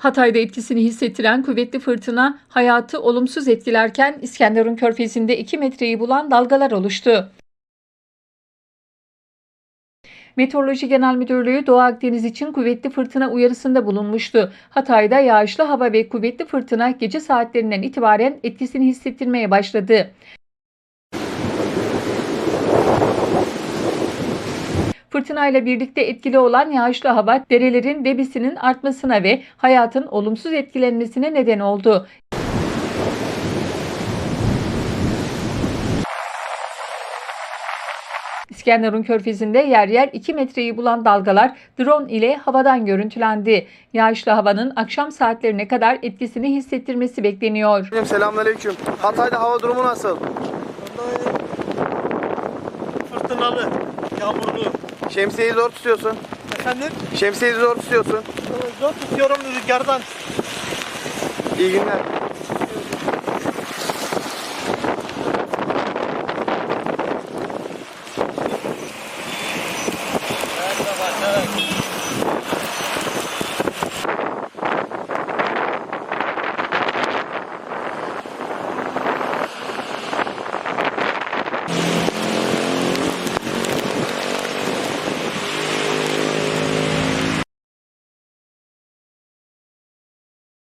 Hatay'da etkisini hissettiren kuvvetli fırtına hayatı olumsuz etkilerken İskenderun körfezinde 2 metreyi bulan dalgalar oluştu. Meteoroloji Genel Müdürlüğü Doğu Akdeniz için kuvvetli fırtına uyarısında bulunmuştu. Hatay'da yağışlı hava ve kuvvetli fırtına gece saatlerinden itibaren etkisini hissettirmeye başladı. Fırtınayla birlikte etkili olan yağışlı hava derelerin debisinin artmasına ve hayatın olumsuz etkilenmesine neden oldu. İskenderun Körfezi'nde yer yer 2 metreyi bulan dalgalar drone ile havadan görüntülendi. Yağışlı havanın akşam saatlerine kadar etkisini hissettirmesi bekleniyor. Aleyküm, Selamünaleyküm. Hatay'da hava durumu nasıl? Fırtınalı, yağmurlu. Şemsiyeyi zor tutuyorsun. Efendim? Şemsiyeyi zor tutuyorsun. Zor tutuyorum rüzgardan. İyi günler.